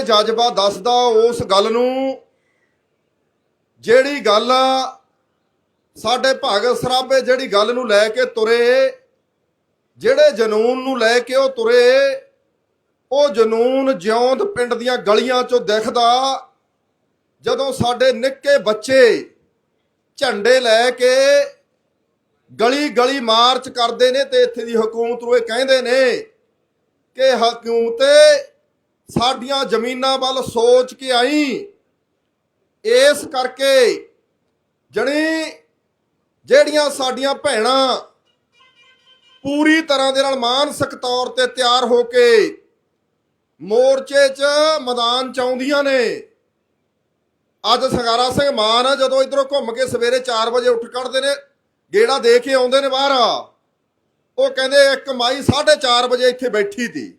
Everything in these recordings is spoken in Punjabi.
ਇਹ ਜਜ਼ਬਾ ਦੱਸਦਾ ਉਸ ਗੱਲ ਨੂੰ, ਜਿਹੜੀ ਗੱਲ ਸਾਡੇ ਭਗਤ ਸਰਾਭੇ ਜਿਹੜੀ ਗੱਲ ਨੂੰ ਲੈ ਕੇ ਤੁਰੇ, ਜਿਹੜੇ ਜਨੂਨ ਨੂੰ ਲੈ ਕੇ ਉਹ ਤੁਰੇ, ਉਹ ਜਨੂਨ ਜਿਉਂਦ ਪਿੰਡ ਦੀਆਂ ਗਲੀਆਂ ਚੋਂ ਦਿਖਦਾ, ਜਦੋਂ ਸਾਡੇ ਨਿੱਕੇ ਬੱਚੇ ਝੰਡੇ ਲੈ ਕੇ ਗਲੀ ਗਲੀ ਮਾਰਚ ਕਰਦੇ ਨੇ ਤੇ ਇੱਥੇ ਦੀ ਹਕੂਮਤ ਨੂੰ ਇਹ ਕਹਿੰਦੇ ਨੇ ਕਿ ਹਕੂਮਤੇ ਸਾਡੀਆਂ ਜ਼ਮੀਨਾਂ ਵੱਲ ਸੋਚ ਕੇ ਆਈ। ਇਸ ਕਰਕੇ ਜਣੀ ਜਿਹੜੀਆਂ ਸਾਡੀਆਂ ਭੈਣਾਂ ਪੂਰੀ ਤਰ੍ਹਾਂ ਦੇ ਨਾਲ ਮਾਨਸਿਕ ਤੌਰ ਤੇ ਤਿਆਰ ਹੋ ਕੇ ਮੋਰਚੇ 'ਚ ਮੈਦਾਨ 'ਚ ਆਉਂਦੀਆਂ ਨੇ। ਅੱਜ ਸੰਗਾਰਾ ਸਿੰਘ ਮਾਨ ਜਦੋਂ ਇਧਰੋਂ ਘੁੰਮ ਕੇ ਸਵੇਰੇ 4 ਵਜੇ ਉੱਠ ਕੱਢਦੇ ਨੇ, ਗੇੜਾ ਦੇ ਕੇ ਆਉਂਦੇ ਨੇ ਬਾਹਰ। ਉਹ ਕਹਿੰਦੇ ਇੱਕ ਮਾਈ 4:30 ਵਜੇ ਇੱਥੇ ਬੈਠੀ ਤੀ।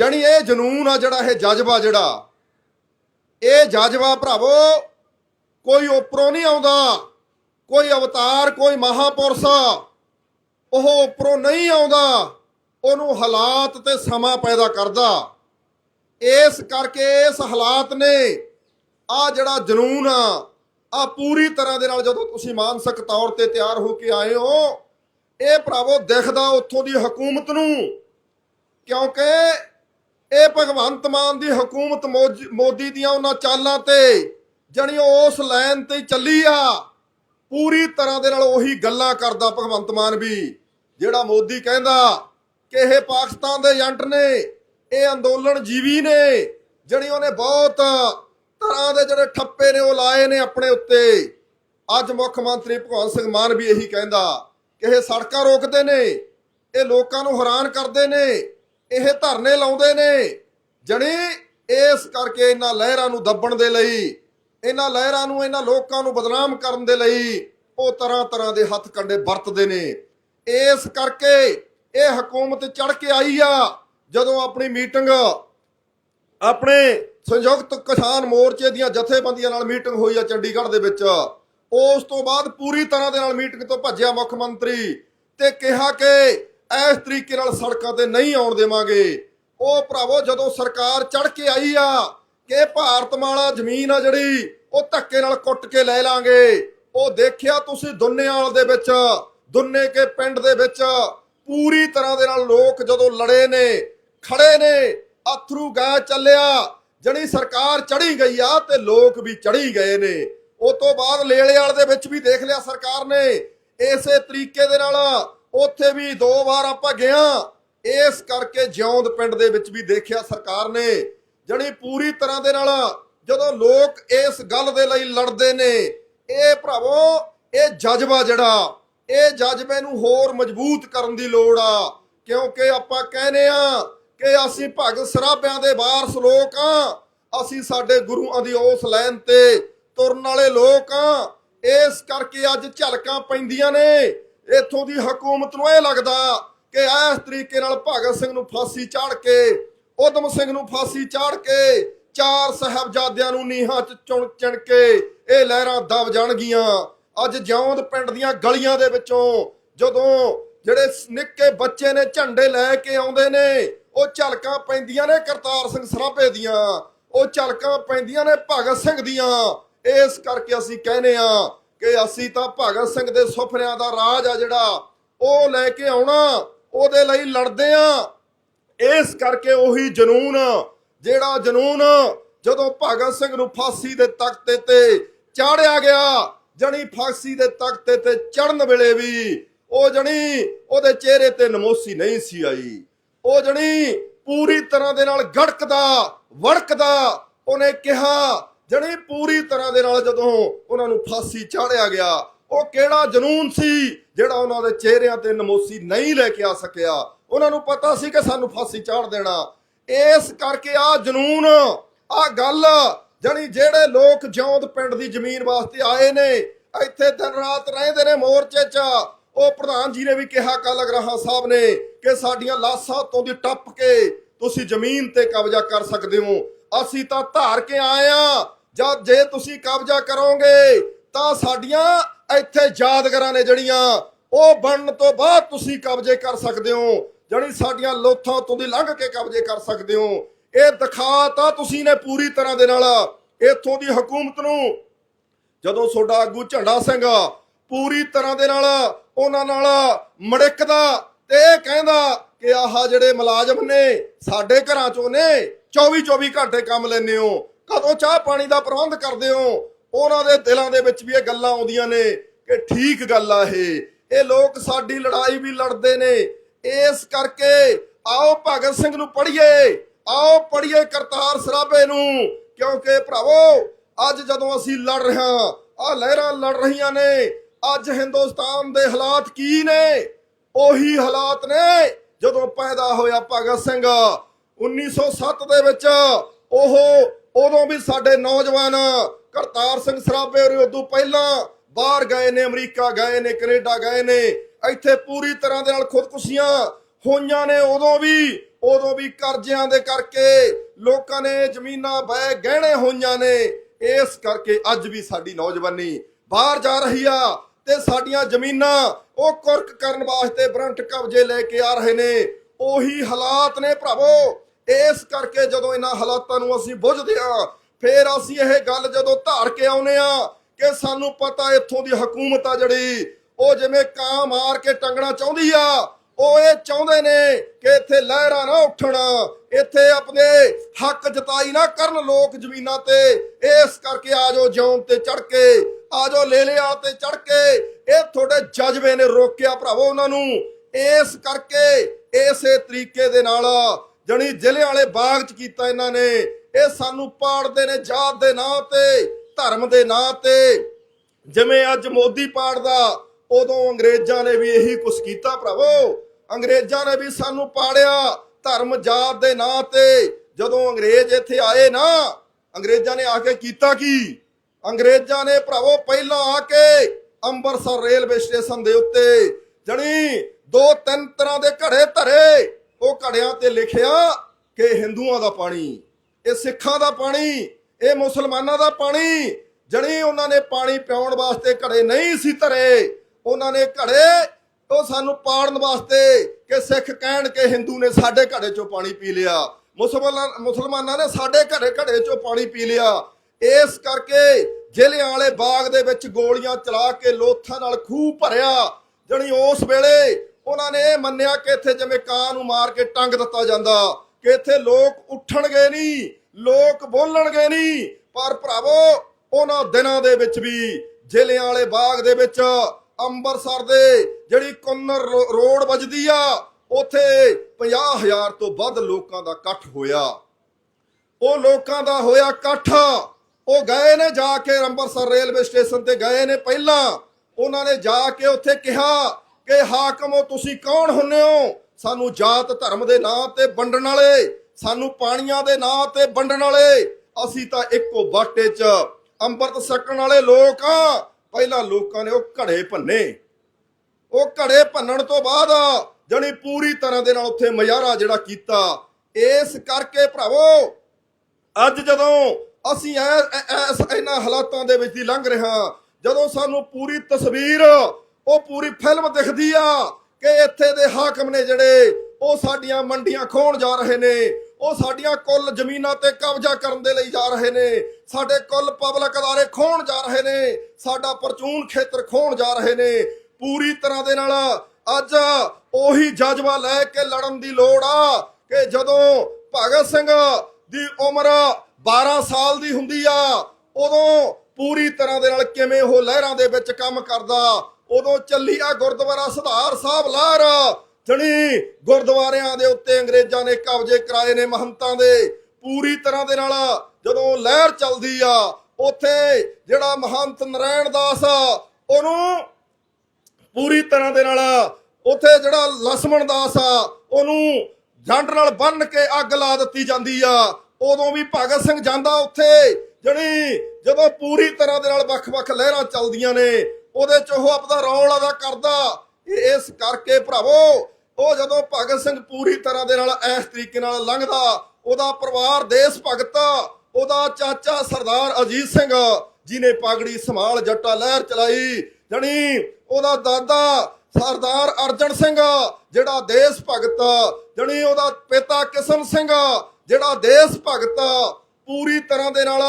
ਜਾਣੀ ਇਹ ਜਨੂਨ ਆ ਜਿਹੜਾ ਇਹ ਜਜ਼ਬਾ ਜਿਹੜਾ। ਇਹ ਜਜ਼ਬਾ ਭਰਾਵੋ, ਕੋਈ ਉੱਪਰੋਂ ਨਹੀਂ ਆਉਂਦਾ। ਕੋਈ ਅਵਤਾਰ, ਕੋਈ ਮਹਾਪੁਰਸ਼, ਉਹ ਉੱਪਰੋਂ ਨਹੀਂ ਆਉਂਦਾ। ਉਹਨੂੰ ਹਾਲਾਤ ਤੇ ਸਮਾਂ ਪੈਦਾ ਕਰਦਾ। ਇਸ ਕਰਕੇ ਇਸ ਹਾਲਾਤ ਨੇ ਆ ਜਿਹੜਾ ਜਨੂਨ ਆ ਆ ਪੂਰੀ ਤਰ੍ਹਾਂ ਦੇ ਨਾਲ ਜਦੋਂ ਤੁਸੀਂ ਮਾਨਸਿਕ ਤੌਰ ਤੇ ਤਿਆਰ ਹੋ ਕੇ ਆਏ ਹੋ, ਇਹ ਭਰਾਵੋ ਦਿਖਦਾ ਉੱਥੋਂ ਦੀ ਹਕੂਮਤ ਨੂੰ। ਕਿਉਂਕਿ ਇਹ ਭਗਵੰਤ ਮਾਨ ਦੀ ਹਕੂਮਤ ਮੋਜ- ਮੋਦੀ ਦੀਆਂ ਉਹਨਾਂ ਚਾਲਾਂ ਤੇ, ਜਣੀ ਉਸ ਲਾਈਨ ਤੇ ਚੱਲੀ ਆ। ਪੂਰੀ ਤਰ੍ਹਾਂ ਦੇ ਨਾਲ ਉਹੀ ਗੱਲਾਂ ਕਰਦਾ ਭਗਵੰਤ ਮਾਨ ਵੀ, ਜਿਹੜਾ ਮੋਦੀ ਕਹਿੰਦਾ ਕਿ ਇਹ ਪਾਕਿਸਤਾਨ ਦੇ ਏਜੰਟ ਨੇ, ਇਹ ਅੰਦੋਲਨ ਜੀਵੀ ਨੇ। ਜਣੀ ਉਹਨੇ ਬਹੁਤ ਤਰ੍ਹਾਂ ਦੇ ਜਿਹੜੇ ਠੱਪੇ ਨੇ ਉਹ ਲਾਏ ਨੇ ਆਪਣੇ ਉੱਤੇ। ਅੱਜ ਮੁੱਖ ਮੰਤਰੀ ਭਗਵੰਤ ਸਿੰਘ ਮਾਨ ਵੀ ਇਹੀ ਕਹਿੰਦਾ ਕਿ ਇਹ ਸੜਕਾਂ ਰੋਕਦੇ ਨੇ, ਇਹ ਲੋਕਾਂ ਨੂੰ ਹੈਰਾਨ ਕਰਦੇ ਨੇ। ਇਹ ਧਰਨੇ ਲਾਉਂਦੇ ਨੇ। ਜਣੀ ਇਸ ਕਰਕੇ ਇਹਨਾਂ ਲਹਿਰਾਂ ਨੂੰ ਦੱਬਣ ਦੇ ਲਈ, ਇਹਨਾਂ ਲਹਿਰਾਂ ਨੂੰ, ਇਹਨਾਂ ਲੋਕਾਂ ਨੂੰ ਬਦਨਾਮ ਕਰਨ ਦੇ ਲਈ ਉਹ ਤਰ੍ਹਾਂ ਤਰ੍ਹਾਂ ਦੇ ਹੱਥ ਕੰਡੇ ਵਰਤਦੇ ਨੇ। ਇਸ ਕਰਕੇ ਇਹ ਹਕੂਮਤ ਚੜ ਕੇ ਆਈ ਆ, ਜਦੋਂ ਆਪਣੀ ਮੀਟਿੰਗ, ਆਪਣੇ ਸੰਯੁਕਤ ਕਿਸਾਨ ਮੋਰਚੇ ਦੀਆਂ ਜਥੇਬੰਦੀਆਂ ਨਾਲ ਮੀਟਿੰਗ ਹੋਈ ਆ ਚੰਡੀਗੜ੍ਹ ਦੇ ਵਿੱਚ। ਉਸ ਤੋਂ ਬਾਅਦ ਪੂਰੀ ਤਰ੍ਹਾਂ ਦੇ ਨਾਲ ਮੀਟਿੰਗ ਤੋਂ ਭੱਜਿਆ ਮੁੱਖ ਮੰਤਰੀ ਤੇ ਕਿਹਾ ਕਿ ਇਸ ਤਰੀਕੇ ਨਾਲ ਸੜਕਾਂ ਤੇ ਨਹੀਂ ਆਉਣ ਦੇਵਾਂਗੇ। ਉਹ ਭਰਾਵੋ, ਜਦੋਂ ਸਰਕਾਰ ਚੜ ਕੇ ਆਈ ਆ ਕਿ ਭਾਰਤ ਜ਼ਮੀਨ ਆ ਜਿਹੜੀ, ਉਹ ਧੱਕੇ ਨਾਲ ਕੁੱਟ ਕੇ ਲੈ ਲਾਂਗੇ। ਉਹ ਦੇਖਿਆ ਤੁਸੀਂ ਦੁੰਨੇਵਾਲ ਦੇ ਵਿੱਚ, ਦੁੰਨੇ ਕੇ ਪਿੰਡ ਦੇ ਵਿੱਚ, ਪੂਰੀ ਤਰ੍ਹਾਂ ਦੇ ਨਾਲ ਲੋਕ ਜਦੋਂ ਲੜੇ ਨੇ, ਖੜੇ ਨੇ, ਅਥਰੂ ਗਾ ਚੱਲਿਆ, ਜਣੀ ਸਰਕਾਰ ਚੜੀ ਗਈ ਆ ਤੇ ਲੋਕ ਵੀ ਚੜੀ ਗਏ ਨੇ। ਉਸ ਤੋਂ ਬਾਅਦ ਲੇਲੇ ਵਾਲੇ ਦੇ ਵਿੱਚ ਵੀ ਦੇਖ ਲਿਆ ਸਰਕਾਰ ਨੇ। ਇਸੇ ਤਰੀਕੇ ਦੇ ਨਾਲ ਉੱਥੇ ਵੀ ਦੋ ਵਾਰ ਆਪਾਂ ਗਿਆ ਇਸ ਕਰਕੇ ਜਿਉਂਦ ਪਿੰਡ ਦੇ ਵਿੱਚ ਵੀ ਦੇਖਿਆ ਸਰਕਾਰ ਨੇ। ਜਣੀ ਪੂਰੀ ਤਰ੍ਹਾਂ ਦੇ ਨਾਲ ਜਦੋਂ ਲੋਕ ਇਸ ਗੱਲ ਦੇ ਲਈ ਲੜਦੇ ਨੇ, ਇਹ ਭਰਾਵੋ, ਇਹ ਜਜ਼ਬਾ ਜਿਹੜਾ, ਇਹ ਜਜ਼ਬੇ ਨੂੰ ਹੋਰ ਮਜ਼ਬੂਤ ਕਰਨ ਦੀ ਲੋੜ ਆ। ਕਿਉਂਕਿ ਆਪਾਂ ਕਹਿੰਦੇ ਆ ਕਿ ਅਸੀਂ ਭਗਤ ਸਰਾਭਿਆਂ ਦੇ ਵਾਰਸ ਲੋਕ ਆ ਅਸੀਂ ਸਾਡੇ ਗੁਰੂਆਂ ਦੀ ਉਸ ਲਾਈਨ ਤੇ ਤੁਰਨ ਵਾਲੇ ਲੋਕ ਆ ਇਸ ਕਰਕੇ ਅੱਜ ਝਲਕਾਂ ਪੈਂਦੀਆਂ ਨੇ। ਇੱਥੋਂ ਦੀ ਹਕੂਮਤ ਨੂੰ ਇਹ ਲੱਗਦਾ ਕਿ ਇਸ ਤਰੀਕੇ ਨਾਲ ਭਗਤ ਸਿੰਘ ਨੂੰ ਫਾਂਸੀ ਚਾੜ ਕੇ ਉਦਮ ਸਿੰਘ ਨੂੰ ਫਾਂਸੀ ਚਾੜ ਕੇ, ਚਾਰ ਸਾਹਿਬਜ਼ਾਦਿਆਂ ਨੂੰ ਨੀਹਾਂ 'ਚ ਚੁਣ ਚਿਣ ਕੇ ਇਹ ਲਹਿਰਾਂ ਦਬ ਜਾਣਗੀਆਂ। ਅੱਜ ਜਿਉਂਦ ਪਿੰਡ ਦੀਆਂ ਗਲੀਆਂ ਦੇ ਵਿੱਚੋਂ ਜਦੋਂ ਜਿਹੜੇ ਨਿੱਕੇ ਬੱਚੇ ਨੇ ਝੰਡੇ ਲੈ ਕੇ ਆਉਂਦੇ ਨੇ, ਉਹ ਝਲਕਾਂ ਪੈਂਦੀਆਂ ਨੇ ਕਰਤਾਰ ਸਿੰਘ ਸਰਾਭੇ ਦੀਆਂ, ਉਹ ਝਲਕਾਂ ਪੈਂਦੀਆਂ ਨੇ ਭਗਤ ਸਿੰਘ ਦੀਆਂ। ਇਸ ਕਰਕੇ ਅਸੀਂ ਕਹਿੰਦੇ ਆ ਕਿ ਅਸੀਂ ਤਾਂ ਭਗਤ ਸਿੰਘ ਦੇ ਸੁਪਨਿਆਂ ਦਾ ਰਾਜ ਆ ਜਿਹੜਾ ਉਹ ਲੈ ਕੇ ਆਉਣਾ, ਉਹਦੇ ਲਈ ਲੜਦੇ ਆ। ਇਸ ਕਰਕੇ ਉਹੀ ਜਨੂਨ, ਜਿਹੜਾ ਜਨੂਨ ਜਦੋਂ ਭਗਤ ਸਿੰਘ ਨੂੰ ਫਾਂਸੀ ਦੇ ਤਖਤੇ ਤੇ ਚਾੜਿਆ ਗਿਆ, ਜਣੀ ਫਾਂਸੀ ਦੇ ਤਖਤੇ ਤੇ ਚੜਨ ਵੇਲੇ ਵੀ ਉਹ ਜਣੀ ਉਹਦੇ ਚਿਹਰੇ ਤੇ ਨਮੋਸੀ ਨਹੀਂ ਸੀ ਆਈ। ਉਹ ਜਣੀ ਪੂਰੀ ਤਰ੍ਹਾਂ ਦੇ ਨਾਲ ਗੜਕਦਾ, ਵੜਕਦਾ, ਉਹਨੇ ਕਿਹਾ ਜਣੀ ਪੂਰੀ ਤਰ੍ਹਾਂ ਦੇ ਨਾਲ ਜਦੋਂ ਉਹਨਾਂ ਨੂੰ ਫਾਂਸੀ ਚਾੜਿਆ ਗਿਆ, ਉਹ ਕਿਹੜਾ ਜਨੂਨ ਸੀ ਜਿਹੜਾ ਉਹਨਾਂ ਦੇ ਚਿਹਰਿਆਂ ਤੇ ਨਮੋਸੀ ਨਹੀਂ ਲੈ ਕੇ ਆ ਸਕਿਆ? ਉਹਨਾਂ ਨੂੰ ਪਤਾ ਸੀ ਕਿ ਸਾਨੂੰ ਫਾਂਸੀ ਚਾੜ ਦੇਣਾ। ਇਸ ਕਰਕੇ ਆ ਜਨੂਨ, ਆ ਗੱਲ, ਜਣੀ ਜਿਹੜੇ ਲੋਕ ਜਿਉਂਦ ਪਿੰਡ ਦੀ ਜ਼ਮੀਨ ਵਾਸਤੇ ਆਏ ਨੇ, ਇੱਥੇ ਦਿਨ ਰਾਤ ਰਹਿੰਦੇ ਨੇ ਮੋਰਚੇ 'ਚ। ਉਹ ਪ੍ਰਧਾਨ ਜੀ ਨੇ ਵੀ ਕਿਹਾ ਕੱਲ ਅਗਰਾਹਾਂ ਸਾਹਿਬ ਨੇ, ਕਿ ਸਾਡੀਆਂ ਲਾਸ਼ਾਂ ਤੋਂ ਦੀ ਟੱਪ ਕੇ ਤੁਸੀਂ ਜ਼ਮੀਨ ਤੇ ਕਬਜ਼ਾ ਕਰ ਸਕਦੇ ਹੋ। ਅਸੀਂ ਤਾਂ ਧਾਰ ਕੇ ਆਏ ਆ। ਜਦ ਜੇ ਤੁਸੀਂ ਕਬਜ਼ਾ ਕਰੋਗੇ, ਤਾਂ ਸਾਡੀਆਂ ਇੱਥੇ ਯਾਦਗਾਰਾਂ ਨੇ ਜਿਹੜੀਆਂ, ਉਹ ਬਣਨ ਤੋਂ ਬਾਅਦ ਤੁਸੀਂ ਕਬਜ਼ੇ ਕਰ ਸਕਦੇ ਹੋ। ਜਣੀ ਸਾਡੀਆਂ ਲੋਥਾਂ ਤੋਂ ਦੀ ਲੰਘ ਕੇ ਕਬਜ਼ੇ ਕਰ ਸਕਦੇ ਹੋ। ਇਹ ਦਿਖਾਤਾ ਤੁਸੀਂ ਨੇ ਪੂਰੀ ਤਰ੍ਹਾਂ ਦੇ ਨਾਲ ਇੱਥੋਂ ਦੀ ਹਕੂਮਤ ਨੂੰ। ਜਦੋਂ ਤੁਹਾਡਾ ਆਗੂ ਝੰਡਾ ਸਿੰਘ ਪੂਰੀ ਤਰ੍ਹਾਂ ਦੇ ਨਾਲ ਉਹਨਾਂ ਨਾਲ ਮੜਕਦਾ ਤੇ ਇਹ ਕਹਿੰਦਾ ਕਿ ਆਹ ਜਿਹੜੇ ਮੁਲਾਜ਼ਮ ਨੇ, ਸਾਡੇ ਘਰਾਂ ਚੋਂ ਨੇ 24 24 ਘੰਟੇ ਕੰਮ ਲੈਂਦੇ ਹੋ। ਕਦੋਂ ਚਾਹ ਪਾਣੀ ਦਾ ਪ੍ਰਬੰਧ ਕਰਦੇ ਹੋ, ਉਹਨਾਂ ਦੇ ਦਿਲਾਂ ਦੇ ਵਿੱਚ ਵੀ ਇਹ ਗੱਲਾਂ ਆਉਂਦੀਆਂ ਨੇ ਕਿ ਠੀਕ ਗੱਲ ਆ ਇਹ। ਇਹ ਲੋਕ ਸਾਡੀ ਲੜਾਈ ਵੀ ਲੜਦੇ ਨੇ। ਇਸ ਕਰਕੇ ਆਓ ਭਗਤ ਸਿੰਘ ਨੂੰ ਪੜ੍ਹੀਏ, ਆਓ ਪੜ੍ਹੀਏ ਕਰਤਾਰ ਸਰਾਭੇ ਨੂੰ। ਕਿਉਂਕਿ ਭਰਾਵੋ, ਅੱਜ ਜਦੋਂ ਅਸੀਂ ਲੜ ਰਹੇ ਹਾਂ ਆ ਲਹਿਰਾਂ ਲੜ ਰਹੀਆਂ ਨੇ। ਅੱਜ ਹਿੰਦੁਸਤਾਨ ਦੇ ਹਾਲਾਤ ਕੀ ਨੇ? ਉਹੀ ਹਾਲਾਤ ਨੇ ਜਦੋਂ ਪੈਦਾ ਹੋਇਆ ਭਗਤ ਸਿੰਘ। 1907 ਦੇ ਵਿੱਚ ਉਹ ਉਦੋਂ ਵੀ ਸਾਡੇ ਨੌਜਵਾਨ ਕਰਤਾਰ ਸਿੰਘ ਸਰਾਭੇ ਹੋਰੀ ਉਦੋਂ ਪਹਿਲਾਂ ਬਾਹਰ ਗਏ ਨੇ, ਅਮਰੀਕਾ ਗਏ ਨੇ, ਕੈਨੇਡਾ ਗਏ ਨੇ, ਇੱਥੇ ਪੂਰੀ ਤਰ੍ਹਾਂ ਦੇ ਨਾਲ ਖੁਦਕੁਸ਼ੀਆਂ ਹੋਈਆਂ ਨੇ। ਉਦੋਂ ਵੀ ਉਦੋਂ ਵੀ ਕਰਜ਼ਿਆਂ ਦੇ ਕਰਕੇ ਲੋਕਾਂ ਨੇ ਜ਼ਮੀਨਾਂ ਬੈ ਗਹਿਣੇ ਹੋਈਆਂ ਨੇ। ਇਸ ਕਰਕੇ ਅੱਜ ਵੀ ਸਾਡੀ ਨੌਜਵਾਨੀ ਬਾਹਰ ਜਾ ਰਹੀ ਆ ਤੇ ਸਾਡੀਆਂ ਜ਼ਮੀਨਾਂ ਉਹ ਕੁਰਕ ਕਰਨ ਵਾਸਤੇ ਬਰੰਟ ਕਬਜ਼ੇ ਲੈ ਕੇ ਆ ਰਹੇ ਨੇ। ਉਹੀ ਹਾਲਾਤ ਨੇ ਭਰਾਵੋ। ਇਸ ਕਰਕੇ ਜਦੋਂ ਇਹਨਾਂ ਹਾਲਾਤਾਂ ਨੂੰ ਅਸੀਂ ਬੁੱਝਦੇ ਆ ਫੇਰ ਅਸੀਂ ਇਹ ਗੱਲ ਜਦੋਂ ਧਾਰ ਕੇ ਆਉਨੇ ਆ ਕਿ ਸਾਨੂੰ ਪਤਾ ਇੱਥੋਂ ਦੀ ਹਕੂਮਤ ਆ ਜਿਹੜੀ, ਉਹ ਜਿਵੇਂ ਕਾਂ ਮਾਰ ਕੇ ਟੰਗਣਾ ਚਾਹੁੰਦੀ ਆ, ਉਹ ਇਹ ਚਾਹੁੰਦੇ ਨੇ ਕਿ ਇੱਥੇ ਲਹਿਰਾਂ ਨਾ ਉੱਠਣ, ਇੱਥੇ ਆਪਣੇ ਹੱਕ ਜਤਾਈ ਨਾ ਕਰਨ ਲੋਕ ਜ਼ਮੀਨਾਂ ਤੇ। ਇਸ ਕਰਕੇ ਆਜੋ ਜੌਨ ਤੇ ਚੜ ਕੇ ਆਜੋ ਲੈ ਲਿਆ ਤੇ ਚੜ ਕੇ, ਇਹ ਤੁਹਾਡੇ ਜਜ਼ਬੇ ਨੇ ਰੋਕਿਆ ਭਰਾਵੋ ਉਹਨਾਂ ਨੂੰ। ਇਸ ਕਰਕੇ ਇਸੇ ਤਰੀਕੇ ਦੇ ਨਾਲ ਜਣੀ ਜ਼ਿਲ੍ਹੇ ਵਾਲੇ ਬਾਗ ਚ ਕੀਤਾ ਇਹਨਾਂ ਨੇ। ਇਹ ਸਾਨੂੰ ਪਾੜਦੇ ਨੇ ਜਾਤ ਦੇ ਨਾਂ ਤੇ, ਧਰਮ ਦੇ ਨਾਂ ਤੇ। ਜਿਵੇਂ ਅੱਜ ਮੋਦੀ ਪਾੜਦਾ, ਉਦੋਂ ਅੰਗਰੇਜ਼ਾਂ ਨੇ ਵੀ ਇਹੀ ਕੁਛ ਕੀਤਾ ਭਰਾਵੋ। ਅੰਗਰੇਜ਼ਾਂ ਨੇ ਵੀ ਸਾਨੂੰ ਪਾੜਿਆ ਧਰਮ ਜਾਤ ਦੇ ਨਾਂ ਤੇ। ਜਦੋਂ ਅੰਗਰੇਜ਼ ਇੱਥੇ ਆਏ ਨਾ, ਅੰਗਰੇਜ਼ਾਂ ਨੇ ਆ ਕੇ ਕੀਤਾ ਕੀ? ਅੰਗਰੇਜ਼ਾਂ ਨੇ ਭਰਾਵੋ ਪਹਿਲਾਂ ਆ ਕੇ ਅੰਮ੍ਰਿਤਸਰ ਰੇਲਵੇ ਸਟੇਸ਼ਨ ਦੇ ਉੱਤੇ ਜਣੀ ਦੋ ਤਿੰਨ ਤਰ੍ਹਾਂ ਦੇ ਘੜੇ ਧਰੇ। ਉਹ ਘੜਿਆਂ ਤੇ ਲਿਖਿਆ ਕਿ ਹਿੰਦੂਆਂ ਦਾ ਪਾਣੀ, ਇਹ ਸਿੱਖਾਂ ਦਾ ਪਾਣੀ, ਇਹ ਮੁਸਲਮਾਨਾਂ ਦਾ ਪਾਣੀ, ਜਣੀ ਉਹਨਾਂ ਨੇ ਪਾਣੀ ਪਿਆਉਣ ਵਾਸਤੇ ਘੜੇ ਨਹੀਂ ਸੀ ਧਰੇ, ਉਹਨਾਂ ਨੇ ਘੜੇ ਉਹ ਸਾਨੂੰ ਪਾੜਨ ਵਾਸਤੇ ਕਿ ਸਿੱਖ ਕਹਿਣ ਕਿ ਹਿੰਦੂ ਨੇ ਸਾਡੇ ਘੜੇ ਚੋਂ ਪਾਣੀ ਪੀ ਲਿਆ, ਮੁਸਲਮਾਨ, ਮੁਸਲਮਾਨਾਂ ਨੇ ਸਾਡੇ ਘੜੇ ਘੜੇ ਚੋਂ ਪਾਣੀ ਪੀ ਲਿਆ। ਇਸ ਕਰਕੇ ਜ਼ਿਲ੍ਹਿਆਂ ਵਾਲੇ ਬਾਗ ਦੇ ਵਿੱਚ ਗੋਲੀਆਂ ਚਲਾ ਕੇ ਲੋਥਾਂ ਨਾਲ ਖੂਹ ਭਰਿਆ, ਜਣੀ ਉਸ ਵੇਲੇ ਉਹਨਾਂ ਨੇ ਇਹ ਮੰਨਿਆ ਕਿ ਇੱਥੇ ਜਿਵੇਂ ਕਾਂ ਨੂੰ ਮਾਰ ਕੇ ਟੰਗ ਦਿੱਤਾ ਜਾਂਦਾ, ਕਿ ਇੱਥੇ ਲੋਕ ਉੱਠਣਗੇ ਨਹੀਂ, ਲੋਕ ਬੋਲਣਗੇ ਨਹੀਂ। ਪਰ ਭਰਾਵੋ, ਉਹਨਾਂ ਦਿਨਾਂ ਦੇ ਵਿੱਚ ਵੀ ਜ਼ਿਲ੍ਹਿਆਂ ਵਾਲੇ ਬਾਗ ਦੇ ਵਿੱਚ ਅੰਮ੍ਰਿਤਸਰ ਦੇ ਜਿਹੜੀ ਕੁੰਨਰ ਰੋਡ ਵੱਜਦੀ ਆ, ਉੱਥੇ 50000 ਤੋਂ ਵੱਧ ਲੋਕਾਂ ਦਾ ਇਕੱਠ ਹੋਇਆ। ਉਹ ਲੋਕਾਂ ਦਾ ਹੋਇਆ ਇਕੱਠ। ਉਹ ਗਏ ਨੇ ਜਾ ਕੇ ਅੰਮ੍ਰਿਤਸਰ ਰੇਲਵੇ ਸਟੇਸ਼ਨ ਤੇ ਗਏ ਨੇ ਪਹਿਲਾਂ। ਉਹਨਾਂ ਨੇ ਜਾ ਕੇ ਉੱਥੇ ਕਿਹਾ ਕਿ ਹਾਕਮੋ ਤੁਸੀਂ ਕੌਣ ਹੁੰਨੇ ਹੋ? ਸਾਨੂੰ ਜਾਤ ਧਰਮ ਦੇ ਨਾਂ ਤੇ ਵੰਡਣ ਵਾਲੇ, ਸਾਨੂੰ ਪਾਣੀਆਂ ਦੇ ਨਾਂ ਤੇ ਵੰਡਣ ਵਾਲੇ। ਅਸੀਂ ਤਾਂ ਇੱਕੋ ਬਾਟੇ 'ਚ ਅੰਮ੍ਰਿਤ ਛਕਣ ਵਾਲੇ ਲੋਕ ਆ। ਪਹਿਲਾਂ ਲੋਕਾਂ ਨੇ ਉਹ ਘੜੇ ਭੰਨੇ। ਉਹ ਘੜੇ ਭੰਨਣ ਤੋਂ ਬਾਅਦ ਜਣੀ ਪੂਰੀ ਤਰ੍ਹਾਂ ਦੇ ਨਾਲ ਉੱਥੇ ਮਜ਼ਾਰਾ ਜਿਹੜਾ ਕੀਤਾ। ਇਸ ਕਰਕੇ ਭਰਾਵੋ, ਅੱਜ ਜਦੋਂ ਅਸੀਂ ਐ- ਐਸ, ਇਹਨਾਂ ਹਾਲਾਤਾਂ ਦੇ ਵਿੱਚ ਦੀ ਲੰਘ ਰਿਹਾ ਜਦੋਂ ਸਾਨੂੰ ਪੂਰੀ ਤਸਵੀਰ ਉਹ ਪੂਰੀ ਫਿਲਮ ਦਿਖਦੀ ਆ ਕਿ ਇੱਥੇ ਦੇ ਹਾਕਮ ਨੇ ਜਿਹੜੇ ਉਹ ਸਾਡੀਆਂ ਮੰਡੀਆਂ ਖੋਣ ਜਾ ਰਹੇ ਨੇ, ਉਹ ਸਾਡੀਆਂ ਕੁੱਲ ਜ਼ਮੀਨਾਂ ਤੇ ਕਬਜ਼ਾ ਕਰਨ ਦੇ ਲਈ ਜਾ ਰਹੇ ਨੇ, ਸਾਡੇ ਕੁੱਲ ਪਬਲਿਕ ਅਦਾਰੇ ਖੋਣ ਜਾ ਰਹੇ ਨੇ, ਸਾਡਾ ਪਰਚੂਨ ਖੇਤਰ ਖੋਣ ਜਾ ਰਹੇ ਨੇ। ਪੂਰੀ ਤਰ੍ਹਾਂ ਦੇ ਨਾਲ ਅੱਜ ਉਹੀ ਜਜ਼ਬਾ ਲੈ ਕੇ ਲੜਨ ਦੀ ਲੋੜ ਆ ਕਿ ਜਦੋਂ ਭਗਤ ਸਿੰਘ ਦੀ ਉਮਰ 12 ਸਾਲ ਦੀ ਹੁੰਦੀ ਆ, ਉਦੋਂ ਪੂਰੀ ਤਰ੍ਹਾਂ ਦੇ ਨਾਲ ਕਿਵੇਂ ਉਹ ਲਹਿਰਾਂ ਦੇ ਵਿੱਚ ਕੰਮ ਕਰਦਾ? ਉਦੋਂ ਚੱਲੀ ਆ ਗੁਰਦੁਆਰਾ ਸੁਧਾਰ ਸਾਹਿਬ ਲਹਿਰ। ਜਣੀ ਗੁਰਦੁਆਰਿਆਂ ਦੇ ਉੱਤੇ ਅੰਗਰੇਜ਼ਾਂ ਨੇ ਕਬਜ਼ੇ ਕਰਾਏ ਨੇ ਮਹੰਤਾਂ ਦੇ। ਪੂਰੀ ਤਰ੍ਹਾਂ ਦੇ ਨਾਲ ਜਦੋਂ ਲਹਿਰ ਚੱਲਦੀ ਆ, ਉੱਥੇ ਜਿਹੜਾ ਮਹੰਤ ਨਰੈਣ ਦਾਸ ਆ, ਉਹਨੂੰ ਪੂਰੀ ਤਰ੍ਹਾਂ ਦੇ ਨਾਲ ਉੱਥੇ ਜਿਹੜਾ ਲਸਮਣ ਦਾਸ ਆ, ਉਹਨੂੰ ਜੰਡ ਨਾਲ ਬੰਨ ਕੇ ਅੱਗ ਲਾ ਦਿੱਤੀ ਜਾਂਦੀ ਆ। ਉਦੋਂ ਵੀ ਭਗਤ ਸਿੰਘ ਜਾਂਦਾ ਉੱਥੇ। ਜਣੀ ਜਦੋਂ ਪੂਰੀ ਤਰ੍ਹਾਂ ਦੇ ਨਾਲ ਵੱਖ-ਵੱਖ ਲਹਿਰਾਂ ਚੱਲਦੀਆਂ ਨੇ, ਉਹਦੇ ਚ ਉਹ ਆਪਦਾ ਰੌਲ ਅਦਾ ਕਰਦਾ। ਇਸ ਕਰਕੇ ਭਰਾਵੋ, ਉਹ ਜਦੋਂ ਭਗਤ ਸਿੰਘ ਪੂਰੀ ਤਰ੍ਹਾਂ ਦੇ ਨਾਲ ਇਸ ਤਰੀਕੇ ਨਾਲ ਲੰਘਦਾ, ਉਹਦਾ ਪਰਿਵਾਰ ਦੇਸ਼ ਭਗਤ, ਉਹਦਾ ਚਾਚਾ ਸਰਦਾਰ ਅਜੀਤ ਸਿੰਘ ਜਿਨੇ ਪਾਗੜੀ ਸਮਾਲ ਜੱਟਾ ਲਹਿਰ ਚਲਾਈ, ਜਣੀ ਉਹਦਾ ਦਾਦਾ ਸਰਦਾਰ ਅਰਜਨ ਸਿੰਘ, ਜਿਹੜਾ ਦੇਸ਼ ਭਗਤ, ਜਣੀ ਉਹਦਾ ਪਿਤਾ ਕਿਸ਼ਨ ਸਿੰਘ, ਜਿਹੜਾ ਦੇਸ਼ ਭਗਤ ਪੂਰੀ ਤਰ੍ਹਾਂ ਦੇ ਨਾਲ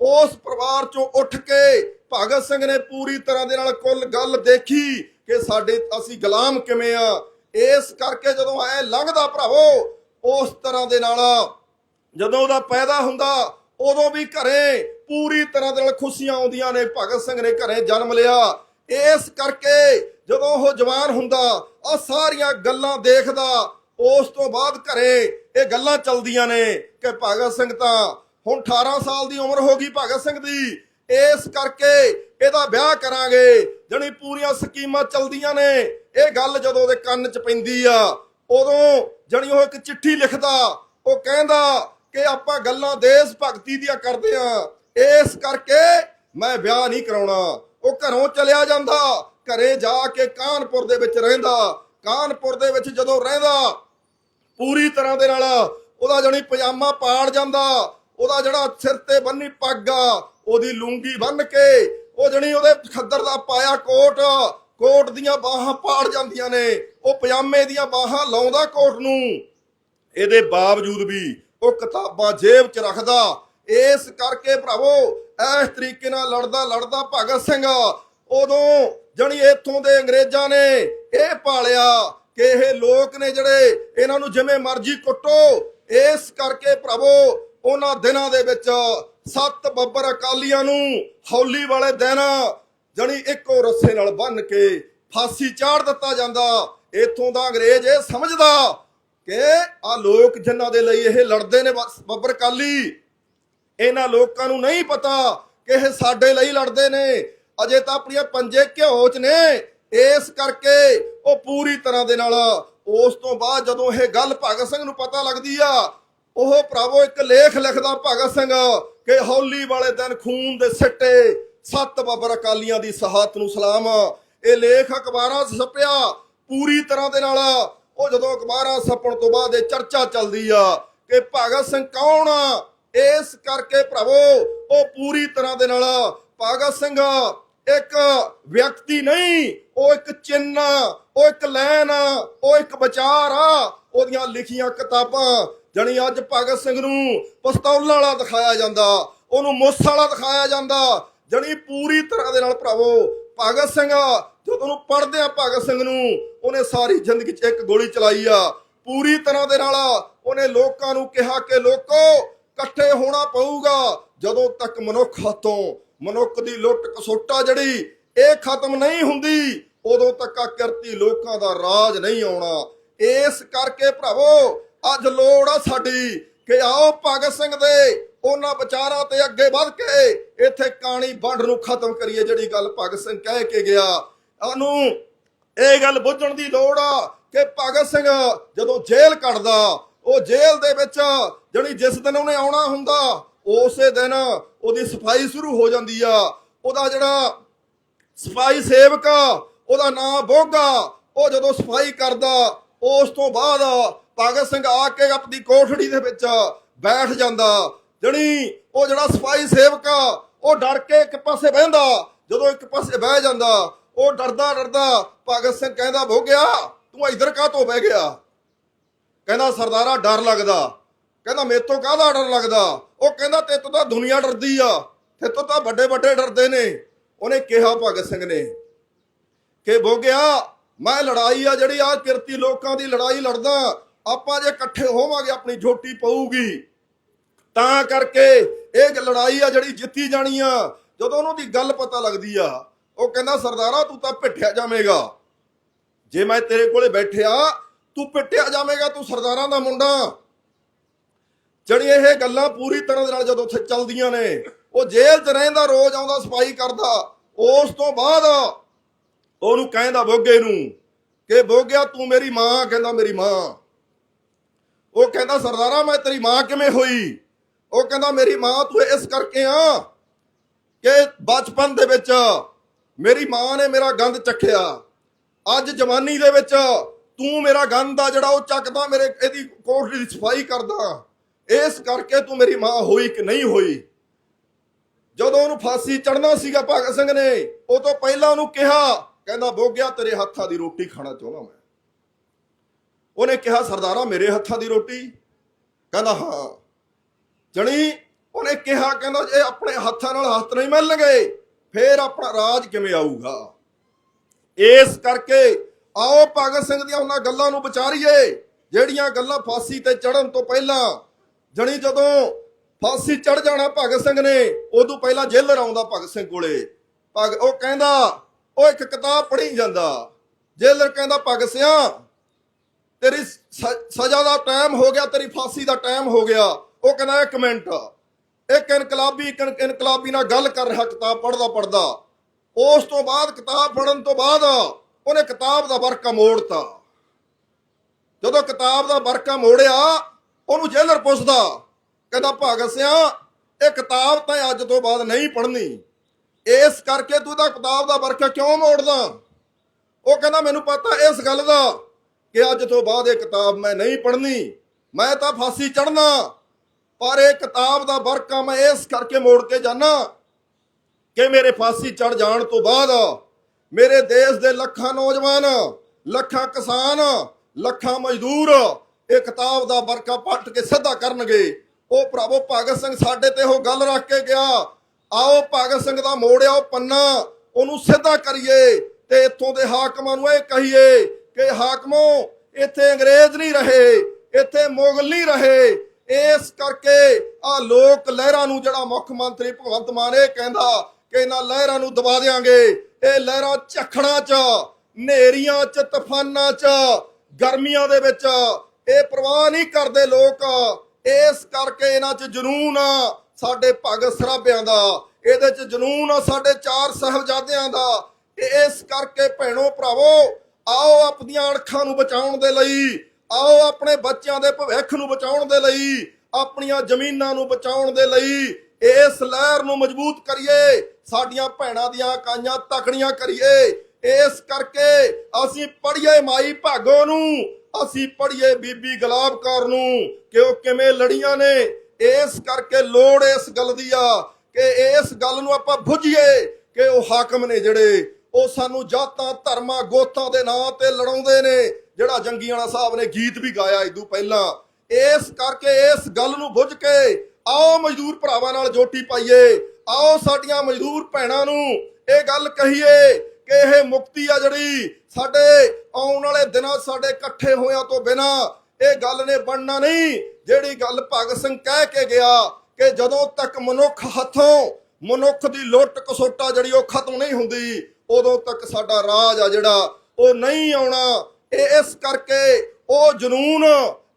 ਉਸ ਪਰਿਵਾਰ ਚੋਂ ਉੱਠ ਕੇ ਭਗਤ ਸਿੰਘ ਨੇ ਪੂਰੀ ਤਰ੍ਹਾਂ ਦੇ ਨਾਲ ਕੁੱਲ ਗੱਲ ਦੇਖੀ ਕਿ ਸਾਡੇ ਅਸੀਂ ਗੁਲਾਮ ਕਿਵੇਂ ਆ। ਇਸ ਕਰਕੇ ਜਦੋਂ ਐ ਲੰਘਦਾ ਭਰਾਵੋ, ਉਸ ਤਰ੍ਹਾਂ ਦੇ ਨਾਲ ਜਦੋਂ ਉਹਦਾ ਪੈਦਾ ਹੁੰਦਾ, ਉਦੋਂ ਵੀ ਘਰੇ ਪੂਰੀ ਤਰ੍ਹਾਂ ਦੇ ਨਾਲ ਖੁਸ਼ੀਆਂ ਆਉਂਦੀਆਂ ਨੇ, ਭਗਤ ਸਿੰਘ ਨੇ ਘਰੇ ਜਨਮ ਲਿਆ। ਇਸ ਕਰਕੇ ਜਦੋਂ ਉਹ ਜਵਾਨ ਹੁੰਦਾ ਆ ਸਾਰੀਆਂ ਗੱਲਾਂ ਦੇਖਦਾ, ਉਸ ਤੋਂ ਬਾਅਦ ਘਰੇ ਇਹ ਗੱਲਾਂ ਚੱਲਦੀਆਂ ਨੇ ਕਿ ਭਗਤ ਸਿੰਘ ਤਾਂ ਹੁਣ 18 ਸਾਲ ਦੀ ਉਮਰ ਹੋ ਗਈ ਭਗਤ ਸਿੰਘ ਦੀ। ਇਸ ਕਰਕੇ ਇਹਦਾ ਵਿਆਹ ਕਰਾਂਗੇ। ਜਣੀ ਪੂਰੀਆਂ ਸਕੀਮਾਂ ਚੱਲਦੀਆਂ ਨੇ। ਇਹ ਗੱਲ ਜਦੋਂ ਉਹਦੇ ਕੰਨ 'ਚ ਪੈਂਦੀ ਆ, ਉਦੋਂ ਜਣੀ ਉਹ ਇੱਕ ਚਿੱਠੀ ਲਿਖਦਾ, ਉਹ ਕਹਿੰਦਾ ਕਿ ਆਪਾਂ ਗੱਲਾਂ ਦੇਸ਼ ਭਗਤੀ ਦੀਆਂ ਕਰਦੇ ਆ। ਇਸ ਕਰਕੇ ਮੈਂ ਵਿਆਹ ਨਹੀਂ ਕਰਾਉਣਾ। ਉਹ ਘਰੋਂ ਚਲਿਆ ਜਾਂਦਾ, ਘਰੇ ਜਾ ਕੇ ਕਾਨਪੁਰ ਦੇ ਵਿੱਚ ਰਹਿੰਦਾ। ਕਾਨਪੁਰ ਦੇ ਵਿੱਚ ਜਦੋਂ ਰਹਿੰਦਾ, ਪੂਰੀ ਤਰ੍ਹਾਂ ਦੇ ਨਾਲ ਉਹਦਾ ਜਣੀ ਪਜਾਮਾ ਪਾੜ ਜਾਂਦਾ। ਉਹਦਾ ਜਿਹੜਾ ਸਿਰ ਤੇ ਬੰਨੀ ਪੱਗ ਆ, ਉਹਦੀ ਲੂੰਗੀ ਬੰਨ ਕੇ, ਉਹ ਜਣੀ ਉਹਦੇ ਖੱਦਰ ਦਾ ਪਾਇਆ ਕੋਟ ਕੋਟ ਦੀਆਂ ਬਾਹਾਂ ਪਾੜ ਜਾਂਦੀਆਂ ਨੇ, ਉਹ ਪਜਾਮੇ ਦੀਆਂ ਬਾਹਾਂ ਲਾਉਂਦਾ ਕੋਟ ਨੂੰ। ਇਹਦੇ ਬਾਵਜੂਦ ਵੀ ਉਹ ਕਿਤਾਬਾਂ ਜੇਬ 'ਚ ਰੱਖਦਾ। ਇਸ ਕਰਕੇ ਭਰਾਵੋ, ਇਸ ਤਰੀਕੇ ਨਾਲ ਲੜਦਾ ਲੜਦਾ ਭਗਤ ਸਿੰਘ ਉਦੋਂ ਜਣੀ ਇੱਥੋਂ ਦੇ ਅੰਗਰੇਜ਼ਾਂ ਨੇ ਇਹ ਪਾਲਿਆ ਕਿ ਇਹ ਲੋਕ ਨੇ ਜਿਹੜੇ ਇਹਨਾਂ ਨੂੰ ਜਿਵੇਂ ਮਰਜ਼ੀ ਕੁੱਟੋ। ਇਸ ਕਰਕੇ ਭਰਾਵੋ ਉਹਨਾਂ ਦਿਨਾਂ ਦੇ ਵਿੱਚ ਸੱਤ ਬੱਬਰ ਅਕਾਲੀਆਂ ਨੂੰ ਹੌਲੀ ਵਾਲੇ ਦਿਨ ਜਣੀ ਇੱਕੋ ਰੱਸੇ ਨਾਲ ਬੰਨ ਕੇ ਫਾਂਸੀ ਚਾੜ ਦਿੱਤਾ ਜਾਂਦਾ। ਇੱਥੋਂ ਦਾ ਅੰਗਰੇਜ਼ ਇਹ ਸਮਝਦਾ ਕਿ ਆ ਲੋਕ ਜਿਨ੍ਹਾਂ ਦੇ ਲਈ ਇਹ ਲੜਦੇ ਨੇ ਬੱਬਰ ਅਕਾਲੀ, ਇਹਨਾਂ ਲੋਕਾਂ ਨੂੰ ਨਹੀਂ ਪਤਾ ਕਿ ਇਹ ਸਾਡੇ ਲਈ ਲੜਦੇ ਨੇ। ਅਜੇ ਤਾਂ ਆਪਣੀਆਂ ਪੰਜੇ ਘਿਓ ਚ ਨੇ। ਇਸ ਕਰਕੇ ਉਹ ਪੂਰੀ ਤਰ੍ਹਾਂ ਦੇ ਨਾਲ ਉਸ ਤੋਂ ਬਾਅਦ ਜਦੋਂ ਇਹ ਗੱਲ ਭਗਤ ਸਿੰਘ ਨੂੰ ਪਤਾ ਲੱਗਦੀ ਆ ਉਹ ਭਰਾਵੋ ਇੱਕ ਲੇਖ ਲਿਖਦਾ ਭਗਤ ਸਿੰਘ ਕਿ ਹੌਲੀ ਵਾਲੇ ਦਿਨ ਖੂਨ ਦੇ ਸਿੱਟੇ ਸੱਤ ਬੱਬਰ ਅਕਾਲੀਆਂ ਦੀ ਸਹਾਤ ਨੂੰ ਸਲਾਮ। ਇਹ ਲੇਖ ਅਖਬਾਰਾਂ ਛਪਿਆ ਪੂਰੀ ਤਰ੍ਹਾਂ ਦੇ ਨਾਲ। ਉਹ ਜਦੋਂ ਅਖਬਾਰਾਂ ਛਪਣ ਤੋਂ ਬਾਅਦ ਇਹ ਚਰਚਾ ਚੱਲਦੀ ਆ ਕਿ ਭਗਤ ਸਿੰਘ ਕੌਣ ਆ ਇਸ ਕਰਕੇ ਭਰਾਵੋ ਉਹ ਪੂਰੀ ਤਰ੍ਹਾਂ ਦੇ ਨਾਲ। ਭਗਤ ਸਿੰਘ ਇੱਕ ਵਿਅਕਤੀ ਨਹੀਂ ਉਹ ਇੱਕ ਚਿੰਨ ਉਹ ਇੱਕ ਲਾਈਨ ਆ, ਉਹ ਇੱਕ ਵਿਚਾਰ ਆ ਉਹਦੀਆਂ ਲਿਖੀਆਂ ਕਿਤਾਬਾਂ ਜਣੀ ਅੱਜ ਭਗਤ ਸਿੰਘ ਨੂੰ ਪਿਸਤੌਲ ਵਾਲਾ ਦਿਖਾਇਆ ਜਾਂਦਾ, ਉਹਨੂੰ ਮੁੱਸ ਵਾਲਾ ਦਿਖਾਇਆ ਜਾਂਦਾ। ਜਣੀ ਪੂਰੀ ਤਰ੍ਹਾਂ ਦੇ ਨਾਲ ਭਰਾਵੋ, ਭਗਤ ਸਿੰਘ ਜਦੋਂ ਉਹਨੂੰ ਪੜਦੇ ਆ ਭਗਤ ਸਿੰਘ ਨੂੰ, ਉਹਨੇ ਸਾਰੀ ਜ਼ਿੰਦਗੀ 'ਚ ਇੱਕ ਗੋਲੀ ਚਲਾਈ ਆ। ਪੂਰੀ ਤਰ੍ਹਾਂ ਦੇ ਨਾਲ ਉਹਨੇ ਲੋਕਾਂ ਨੂੰ ਕਿਹਾ ਕਿ ਲੋਕੋ, ਇਕੱਠੇ ਹੋਣਾ ਪਊਗਾ। ਜਦੋਂ ਤੱਕ ਮਨੁੱਖ ਹੱਥੋਂ, ਮਨੁੱਖ ਦੀ ਲੁੱਟ ਕਸੋਟਾ ਜਿਹੜੀ ਇਹ ਖਤਮ ਨਹੀਂ ਹੁੰਦੀ, ਉਦੋਂ ਤੱਕ ਆ ਕਿਰਤੀ ਲੋਕਾਂ ਦਾ ਰਾਜ ਨਹੀਂ ਆਉਣਾ। ਇਸ ਕਰਕੇ ਭਰਾਵੋ ਅੱਜ ਲੋੜ ਆ ਸਾਡੀ ਕਿ ਆਓ ਭਗਤ ਸਿੰਘ ਦੇ ਉਹਨਾਂ ਵਿਚਾਰਾਂ ਤੇ ਅੱਗੇ ਵੱਧ ਕੇ ਇੱਥੇ ਕਾਣੀ ਵੰਡ ਨੂੰ ਖਤਮ ਕਰੀਏ, ਜਿਹੜੀ ਗੱਲ ਭਗਤ ਸਿੰਘ ਕਹਿ ਕੇ ਗਿਆ। ਸਾਨੂੰ ਇਹ ਗੱਲ ਬੁੱਝਣ ਦੀ ਲੋੜ ਆ ਕਿ ਭਗਤ ਸਿੰਘ ਜਦੋਂ ਜੇਲ੍ਹ ਕੱਟਦਾ ਉਹ ਜੇਲ੍ਹ ਦੇ ਵਿੱਚ ਜਿਹੜੀ ਜਿਸ ਦਿਨ ਉਹਨੇ ਆਉਣਾ ਹੁੰਦਾ, ਉਸੇ ਦਿਨ ਉਹਦੀ ਸਫ਼ਾਈ ਸ਼ੁਰੂ ਹੋ ਜਾਂਦੀ ਆ। ਉਹਦਾ ਜਿਹੜਾ ਸਫ਼ਾਈ ਸੇਵਕ, ਉਹਦਾ ਨਾਮ ਬੋਗਾ, ਉਹ ਜਦੋਂ ਸਫ਼ਾਈ ਕਰਦਾ, ਉਸ ਤੋਂ ਬਾਅਦ ਭਗਤ ਸਿੰਘ ਆ ਕੇ ਆਪਣੀ ਕੋਠੜੀ ਦੇ ਵਿੱਚ ਬੈਠ ਜਾਂਦਾ। ਜਣੀ ਉਹ ਜਿਹੜਾ ਸਫ਼ਾਈ ਸੇਵਕ ਉਹ ਡਰ ਕੇ ਇੱਕ ਪਾਸੇ ਬਹਿੰਦਾ। ਜਦੋਂ ਇੱਕ ਪਾਸੇ ਬਹਿ ਜਾਂਦਾ, ਉਹ ਡਰਦਾ ਡਰਦਾ ਭਗਤ ਸਿੰਘ ਕਹਿੰਦਾ, ਭੋਗਿਆ, ਤੂੰ ਇੱਧਰ ਕਾਹਤੋਂ ਬਹਿ ਗਿਆ? ਕਹਿੰਦਾ, ਸਰਦਾਰਾ, ਡਰ ਲੱਗਦਾ। ਕਹਿੰਦਾ, ਮੇਰੇ ਤੋਂ ਕਾਹਦਾ ਡਰ ਲੱਗਦਾ? ਉਹ ਕਹਿੰਦਾ ਤੇਤੋਂ ਤਾਂ ਦੁਨੀਆ ਡਰਦੀ ਆ। ਤੇ ਤੋਂ ਤਾਂ ਵੱਡੇ ਵੱਡੇ ਡਰਦੇ ਨੇ। ਉਹਨੇ ਕਿਹਾ ਭਗਤ ਸਿੰਘ ਨੇ ਕਿ, ਭੋਗਿਆ, ਮੈਂ ਲੜਾਈ ਆ ਜਿਹੜੀ ਆ ਕਿਰਤੀ ਲੋਕਾਂ ਦੀ ਲੜਾਈ ਲੜਦਾ। ਆਪਾਂ ਜੇ ਇਕੱਠੇ ਹੋਵਾਂਗੇ, ਆਪਣੀ ਝੋਟੀ ਪਊਗੀ। ਤਾਂ ਕਰਕੇ ਇਹ ਲੜਾਈ ਆ ਜਿਹੜੀ ਜਿੱਤੀ ਜਾਣੀ ਆ, ਜਦੋਂ ਉਹਨੂੰ ਦੀ ਗੱਲ ਪਤਾ ਲੱਗਦੀ ਆ, ਉਹ ਕਹਿੰਦਾ, ਸਰਦਾਰਾ, ਤੂੰ ਤਾਂ ਪਿੱਠਿਆ ਜਾਵੇਂਗਾ। ਜੇ ਮੈਂ ਤੇਰੇ ਕੋਲੇ ਬੈਠਿਆ, ਤੂੰ ਪਿੱਟਿਆ ਜਾਵੇਂਗਾ, ਤੂੰ ਸਰਦਾਰਾਂ ਦਾ ਮੁੰਡਾ। ਜਿਹੜੀ ਇਹ ਗੱਲਾਂ ਪੂਰੀ ਤਰ੍ਹਾਂ ਦੇ ਨਾਲ ਜਦੋਂ ਉੱਥੇ ਚੱਲਦੀਆਂ ਨੇ, ਉਹ ਜੇਲ੍ਹ 'ਚ ਰਹਿੰਦਾ, ਰੋਜ਼ ਆਉਂਦਾ ਸਫ਼ਾਈ ਕਰਦਾ, ਉਸ ਤੋਂ ਬਾਅਦ ਉਹਨੂੰ ਕਹਿੰਦਾ ਬੋਗੇ ਨੂੰ ਕਿ, ਬੋਗਿਆ, ਤੂੰ ਮੇਰੀ ਮਾਂ, ਕਹਿੰਦਾ ਮੇਰੀ ਮਾਂ। ਉਹ ਕਹਿੰਦਾ, ਸਰਦਾਰਾ, ਮੈਂ ਤੇਰੀ ਮਾਂ ਕਿਵੇਂ ਹੋਈ? ਉਹ ਕਹਿੰਦਾ, ਮੇਰੀ ਮਾਂ ਤੂੰ ਇਸ ਕਰਕੇ ਆ ਕਿ ਬਚਪਨ ਦੇ ਵਿੱਚ ਮੇਰੀ ਮਾਂ ਨੇ ਮੇਰਾ ਗੰਦ ਚੱਖਿਆ। ਅੱਜ ਜਵਾਨੀ ਦੇ ਵਿੱਚ ਤੂੰ ਮੇਰਾ ਗੰਦ ਆ ਜਿਹੜਾ ਉਹ ਚੱਕਦਾ, ਮੇਰੇ ਇਹਦੀ ਕੋਠੜੀ ਦੀ ਸਫ਼ਾਈ ਕਰਦਾ। ਇਸ ਕਰਕੇ ਤੂੰ ਮੇਰੀ ਮਾਂ ਹੋਈ ਕਿ ਨਹੀਂ ਹੋਈ? ਜਦੋਂ ਉਹਨੂੰ ਫਾਂਸੀ ਚੜਨਾ ਸੀਗਾ, ਭਗਤ ਸਿੰਘ ਨੇ ਉਹ ਤੋਂ ਪਹਿਲਾਂ ਉਹਨੂੰ ਕਿਹਾ, ਕਹਿੰਦਾ, ਬੋਗਿਆ ਤੇਰੇ ਹੱਥਾਂ ਦੀ ਰੋਟੀ ਖਾਣਾ ਚਾਹੁੰਦਾ ਮੈਂ। ਉਹਨੇ ਕਿਹਾ, ਸਰਦਾਰਾ, ਮੇਰੇ ਹੱਥਾਂ ਦੀ ਰੋਟੀ। ਕਹਿੰਦਾ, ਹਾਂ। ਜਣੀ ਉਹਨੇ ਕਿਹਾ, ਕਹਿੰਦਾ, ਜੇ ਆਪਣੇ ਹੱਥਾਂ ਨਾਲ ਹੱਥ ਨਹੀਂ ਮਿਲਣਗੇ, ਫੇਰ ਆਪਣਾ ਰਾਜ ਕਿਵੇਂ ਆਊਗਾ? ਇਸ ਕਰਕੇ ਆਓ ਭਗਤ ਸਿੰਘ ਦੀਆਂ ਉਹਨਾਂ ਗੱਲਾਂ ਨੂੰ ਵਿਚਾਰੀਏ, ਜਿਹੜੀਆਂ ਗੱਲਾਂ ਫਾਂਸੀ ਤੇ ਚੜਨ ਤੋਂ ਪਹਿਲਾਂ, ਜਣੀ ਜਦੋਂ ਫਾਂਸੀ ਚੜ ਜਾਣਾ ਭਗਤ ਸਿੰਘ ਨੇ, ਉਦੋਂ ਪਹਿਲਾਂ ਜੇਲਰ ਆਉਂਦਾ ਭਗਤ ਸਿੰਘ ਕੋਲੇ। ਭਗ, ਉਹ ਕਹਿੰਦਾ, ਉਹ ਇੱਕ ਕਿਤਾਬ ਪੜ੍ਹੀ ਜਾਂਦਾ। ਜੇਲਰ ਕਹਿੰਦਾ, ਭਗਤ ਸਿਆ ਤੇਰੀ ਸ- ਸਜ਼ਾ ਦਾ ਟਾਈਮ ਹੋ ਗਿਆ, ਤੇਰੀ ਫਾਂਸੀ ਦਾ ਟਾਈਮ ਹੋ ਗਿਆ। ਉਹ ਕਹਿੰਦਾ, ਇੱਕ ਮਿੰਟ। ਇੱਕ ਇਨਕਲਾਬੀ ਇੱਕ ਇਨਕਲਾਬੀ ਨਾਲ ਗੱਲ ਕਰ ਰਿਹਾ, ਕਿਤਾਬ ਪੜਦਾ ਪੜਦਾ ਉਸ ਤੋਂ ਬਾਅਦ ਕਿਤਾਬ ਪੜਨ ਤੋਂ ਬਾਅਦ ਉਹਨੇ ਕਿਤਾਬ ਦਾ ਵਰਕਾ ਮੋੜਤਾ। ਜਦੋਂ ਕਿਤਾਬ ਦਾ ਵਰਕਾ ਮੋੜਿਆ, ਉਹਨੂੰ ਜੇਲਰ ਪੁੱਛਦਾ, ਕਹਿੰਦਾ, ਭਗਤ ਸਿਆ, ਇਹ ਕਿਤਾਬ ਤਾਂ ਅੱਜ ਤੋਂ ਬਾਅਦ ਨਹੀਂ ਪੜ੍ਹਨੀ। ਇਸ ਕਰਕੇ ਤੂੰ ਤਾਂ ਕਿਤਾਬ ਦਾ ਵਰਕਾ ਕਿਉਂ ਮੋੜਦਾ? ਉਹ ਕਹਿੰਦਾ, ਮੈਨੂੰ ਪਤਾ, ਇਸ ਗੱਲ ਦਾ ਕਿ ਅੱਜ ਤੋਂ ਬਾਅਦ ਇਹ ਕਿਤਾਬ ਮੈਂ ਨਹੀਂ ਪੜ੍ਹਨੀ, ਮੈਂ ਤਾਂ ਫਾਂਸੀ ਚੜਨਾ ਪਰ ਇਹ ਕਿਤਾਬ ਦਾ ਵਰਕਾ ਮੈਂ ਇਸ ਕਰਕੇ ਮੋੜ ਕੇ ਜਾਣਾ ਕਿ ਮੇਰੇ ਫਾਂਸੀ ਚੜ ਜਾਣ ਤੋਂ ਬਾਅਦ ਮੇਰੇ ਦੇਸ਼ ਦੇ ਲੱਖਾਂ ਨੌਜਵਾਨ, ਲੱਖਾਂ ਕਿਸਾਨ, ਲੱਖਾਂ ਮਜ਼ਦੂਰ ਇਹ ਕਿਤਾਬ ਦਾ ਵਰਕਾ ਪੱਟ ਕੇ ਸਿੱਧਾ ਕਰਨਗੇ। ਉਹ ਭਰਾਵੋ, ਭਗਤ ਸਿੰਘ ਸਾਡੇ ਤੇ ਉਹ ਗੱਲ ਰੱਖ ਕੇ ਗਿਆ। ਆਓ, ਭਗਤ ਸਿੰਘ ਦਾ ਮੋੜਿਆ ਉਹ ਪੰਨਾ, ਉਹਨੂੰ ਸਿੱਧਾ ਕਰੀਏ ਤੇ ਇੱਥੋਂ ਦੇ ਹਾਕਮਾਂ ਨੂੰ ਇਹ ਕਹੀਏ ਕਿ ਹਾਕਮੋ, ਇੱਥੇ ਅੰਗਰੇਜ਼ ਨਹੀਂ ਰਹੇ, ਇੱਥੇ ਮੁਗਲ ਨਹੀਂ ਰਹੇ। ਇਸ ਕਰਕੇ ਆ ਲੋਕ ਲਹਿਰਾਂ ਨੂੰ ਜਿਹੜਾ ਮੁੱਖ ਮੰਤਰੀ ਭਗਵੰਤ ਮਾਨ ਇਹ ਕਹਿੰਦਾ ਕਿ ਇਹਨਾਂ ਲਹਿਰਾਂ ਨੂੰ ਦਬਾ ਦੇਾਂਗੇ ਇਹ ਲਹਿਰਾਂ ਝਖੜਾਂ 'ਚ ਨੇਰੀਆਂ 'ਚ, ਤੂਫਾਨਾਂ 'ਚ, ਗਰਮੀਆਂ ਦੇ ਵਿੱਚ। ਇਹ ਪ੍ਰਵਾਹ ਨਹੀਂ ਕਰਦੇ ਲੋਕ। ਇਸ ਕਰਕੇ ਇਹਨਾਂ 'ਚ ਜਨੂਨ ਆ ਸਾਡੇ ਭਗਤ ਸਰਾਭਿਆਂ ਦਾ। ਇਹਦੇ 'ਚ ਜਨੂਨ ਆ ਸਾਡੇ ਚਾਰ ਸਾਹਿਬਜ਼ਾਦਿਆਂ ਦਾ। ਇਸ ਕਰਕੇ ਭੈਣੋ ਭਰਾਵੋ ਆਓ ਆਪਣੀਆਂ ਅਣਖਾਂ ਨੂੰ ਬਚਾਉਣ ਦੇ ਲਈ, ਆਓ ਆਪਣੇ ਬੱਚਿਆਂ ਦੇ ਭਵਿੱਖ ਨੂੰ ਬਚਾਉਣ ਦੇ ਲਈ, ਆਪਣੀਆਂ ਜ਼ਮੀਨਾਂ ਨੂੰ ਬਚਾਉਣ ਦੇ ਲਈ, ਇਸ ਲਹਿਰ ਨੂੰ ਮਜ਼ਬੂਤ ਕਰੀਏ, ਸਾਡੀਆਂ ਭੈਣਾਂ ਦੀਆਂ ਕਾਈਆਂ ਤਕੜੀਆਂ ਕਰੀਏ। ਇਸ ਕਰਕੇ ਅਸੀਂ ਪੜ੍ਹੀਏ ਮਾਈ ਭਾਗੋ ਨੂੰ, ਅਸੀਂ ਪੜ੍ਹੀਏ ਬੀਬੀ ਗੁਲਾਬ ਕੌਰ ਨੂੰ, ਕਿ ਉਹ ਕਿਵੇਂ ਲੜੀਆਂ ਨੇ। ਇਸ ਕਰਕੇ ਲੋੜ ਇਸ ਗੱਲ ਦੀ ਆ, ਕਿ ਇਸ ਗੱਲ ਨੂੰ ਆਪਾਂ ਬੁੱਝੀਏ, ਕਿ ਉਹ ਹਾਕਮ ਨੇ ਜਿਹੜੇ ਉਹ ਸਾਨੂੰ ਜਾਤਾਂ, ਧਰਮਾਂ, ਗੋਤਾਂ ਦੇ ਨਾਂ ਤੇ ਲੜਾਉਂਦੇ ਨੇ। ਜਿਹੜਾ ਜੰਗੀਆਣਾ ਸਾਹਿਬ ਨੇ ਗੀਤ ਵੀ ਗਾਇਆ ਇਦੋਂ ਪਹਿਲਾਂ। ਇਸ ਕਰਕੇ ਇਸ ਗੱਲ ਨੂੰ ਬੁੱਝ ਕੇ ਆਓ ਮਜ਼ਦੂਰ ਭਰਾਵਾਂ ਨਾਲ ਜੋਟੀ ਪਾਈਏ। ਆਓ ਸਾਡੀਆਂ ਮਜ਼ਦੂਰ ਭੈਣਾਂ ਨੂੰ ਇਹ ਗੱਲ ਕਹੀਏ ਕਿ ਇਹ ਮੁਕਤੀ ਆ ਜਿਹੜੀ ਸਾਡੇ ਆਉਣ ਵਾਲੇ ਦਿਨਾਂ ਸਾਡੇ ਇਕੱਠੇ ਹੋਇਆਂ ਤੋਂ ਬਿਨਾ ਇਹ ਗੱਲ ਨੇ ਬਣਨਾ ਨਹੀਂ। ਜਿਹੜੀ ਗੱਲ ਭਗਤ ਸਿੰਘ ਕਹਿ ਕੇ ਗਿਆ ਕਿ ਜਦੋਂ ਤੱਕ ਮਨੁੱਖ ਹੱਥੋਂ ਮਨੁੱਖ ਦੀ ਲੁੱਟ ਕਸੋਟਾ ਜਿਹੜੀ ਉਹ ਖਤਮ ਨਹੀਂ ਹੁੰਦੀ ਉਦੋਂ ਤੱਕ ਸਾਡਾ ਰਾਜ ਆ ਜਿਹੜਾ, ਉਹ ਨਹੀਂ ਆਉਣਾ। ਇਹ ਇਸ ਕਰਕੇ ਉਹ ਜਨੂਨ,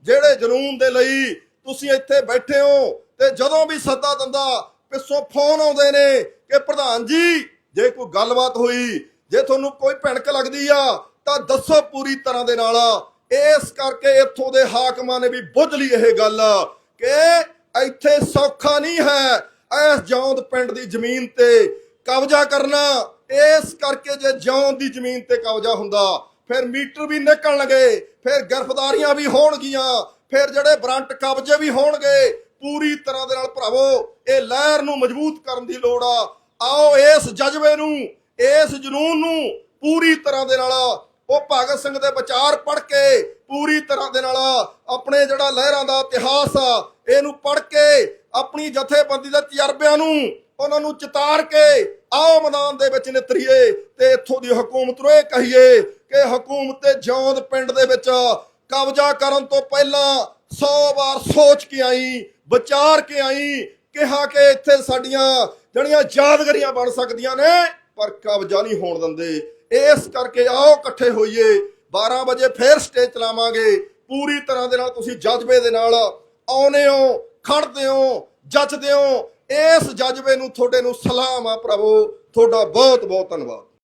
ਜਿਹੜੇ ਜਨੂਨ ਦੇ ਲਈ ਤੁਸੀਂ ਇੱਥੇ ਬੈਠੇ ਹੋ ਤੇ ਜਦੋਂ ਵੀ ਸੱਦਾ ਦਿੰਦਾ, ਪਿੱਛੋਂ ਫੋਨ ਆਉਂਦੇ ਨੇ ਕਿ ਪ੍ਰਧਾਨ ਜੀ, ਜੇ ਕੋਈ ਗੱਲਬਾਤ ਹੋਈ, ਜੇ ਤੁਹਾਨੂੰ ਕੋਈ ਭਿਣਕ ਲੱਗਦੀ ਆ, ਤਾਂ ਦੱਸੋ ਪੂਰੀ ਤਰ੍ਹਾਂ ਦੇ ਨਾਲ। ਇਸ ਕਰਕੇ ਇੱਥੋਂ ਦੇ ਹਾਕਮਾਂ ਨੇ ਵੀ ਬੁੱਝ ਲਈ ਇਹ ਗੱਲ ਕਿ ਇੱਥੇ ਸੌਖਾ ਨਹੀਂ ਹੈ ਇਸ ਜੌਂਦ ਪਿੰਡ ਦੀ ਜ਼ਮੀਨ ਤੇ ਕਬਜ਼ਾ ਕਰਨਾ। ਇਸ ਕਰਕੇ ਜੇ ਜੌਨ ਦੀ ਜ਼ਮੀਨ ਤੇ ਕਬਜ਼ਾ ਹੁੰਦਾ, ਫਿਰ ਮੀਟਰ ਵੀ ਨਿਕਲਣਗੇ ਫਿਰ ਗਰਫਦਾਰੀਆਂ ਵੀ ਹੋਣਗੀਆਂ, ਫਿਰ ਜਿਹੜੇ ਬਰੰਟ ਕਬਜ਼ੇ ਵੀ ਹੋਣਗੇ, ਪੂਰੀ ਤਰ੍ਹਾਂ ਦੇ ਨਾਲ ਭਰਾਵੋ, ਇਹ ਲਹਿਰ ਨੂੰ ਮਜ਼ਬੂਤ ਕਰਨ ਦੀ ਲੋੜ ਆ। ਆਓ ਇਸ ਜਜ਼ਬੇ ਨੂੰ, ਇਸ ਜਨੂਨ ਨੂੰ ਪੂਰੀ ਤਰ੍ਹਾਂ ਦੇ ਨਾਲ ਉਹ ਭਗਤ ਸਿੰਘ ਦੇ ਵਿਚਾਰ ਪੜ੍ਹ ਕੇ, ਪੂਰੀ ਤਰ੍ਹਾਂ ਦੇ ਨਾਲ ਆਪਣੇ ਜਿਹੜਾ ਲਹਿਰਾਂ ਦਾ ਇਤਿਹਾਸ ਆ, ਇਹਨੂੰ ਪੜ੍ਹ ਕੇ, ਆਪਣੀ ਜਥੇਬੰਦੀ ਦੇ ਤਜਰਬਿਆਂ ਨੂੰ, ਉਹਨਾਂ ਨੂੰ ਚਿਤਾਰ ਕੇ ਆਓ ਮੈਦਾਨ ਦੇ ਵਿੱਚ ਨਿਤਰੀਏ ਤੇ ਇੱਥੋਂ ਦੀ ਹਕੂਮਤ ਨੂੰ ਇਹ ਕਹੀਏ ਕਿ ਹਕੂਮਤ ਤੇ ਜੌਂਦ ਪਿੰਡ ਦੇ ਵਿੱਚ ਕਬਜ਼ਾ ਕਰਨ ਤੋਂ ਪਹਿਲਾਂ 100 ਵਾਰ ਸੋਚ ਕੇ ਆਈ, ਵਿਚਾਰ ਕੇ ਆਈ, ਕਿਹਾ ਕਿ ਇੱਥੇ ਸਾਡੀਆਂ ਜਿਹੜੀਆਂ ਯਾਦਗਾਰੀਆਂ ਬਣ ਸਕਦੀਆਂ ਨੇ, ਪਰ ਕਬਜ਼ਾ ਨਹੀਂ ਹੋਣ ਦਿੰਦੇ। ਇਸ ਕਰਕੇ ਆਓ ਇਕੱਠੇ ਹੋਈਏ। 12 ਵਜੇ ਫੇਰ ਸਟੇਜ ਚਲਾਵਾਂਗੇ। ਪੂਰੀ ਤਰ੍ਹਾਂ ਦੇ ਨਾਲ ਤੁਸੀਂ ਜਜ਼ਬੇ ਦੇ ਨਾਲ ਆਉਨੇ ਹੋ ਖੜਦੇ ਹੋ ਜੱਜਦੇ ਹੋ ਇਸ ਜਜ਼ਬੇ ਨੂੰ ਤੁਹਾਡੇ ਨੂੰ ਸਲਾਮ ਆ ਪ੍ਰਭੂ। ਤੁਹਾਡਾ ਬਹੁਤ ਬਹੁਤ ਧੰਨਵਾਦ।